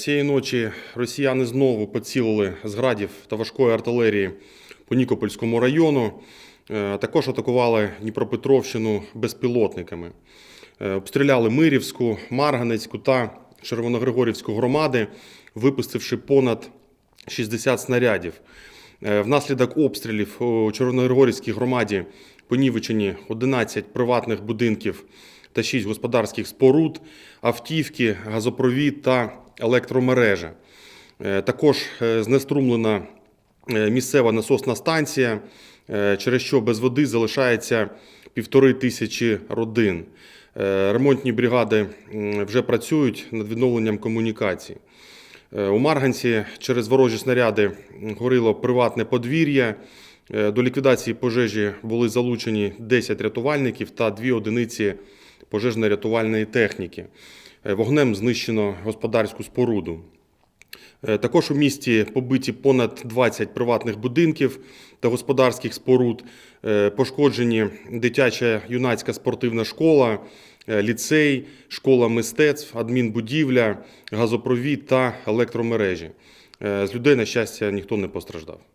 Цієї ночі росіяни знову поцілили з градів та важкої артилерії по Нікопольському району. Е, Також атакували Дніпропетровщину безпілотниками. Е, Обстріляли Мирівську, Марганецьку та Червоногригорівську громади, випустивши понад 60 снарядів. Е, Внаслідок обстрілів у Червоногригорівській громаді понівечені 11 приватних будинків та 6 господарських споруд, автівки, газопровід та електромережа. Е, Також е, знеструмлена е, місцева насосна станція, через що без води залишається півтори тисячі родин. Ремонтні бригади вже працюють над відновленням комунікацій. У Марганці через ворожі снаряди м, горіло приватне подвір'я. До ліквідації пожежі були залучені 10 рятувальників та 2 одиниці пожежно-рятувальної техніки. Е, Вогнем знищено господарську споруду. Е, Також у місті побиті понад 20 приватних будинків та господарських споруд, Е, пошкоджені дитяча юнацька спортивна школа, ліцей, школа мистецтв, адмінбудівля, газопровід та електромережі. З людей, на щастя, ніхто не постраждав.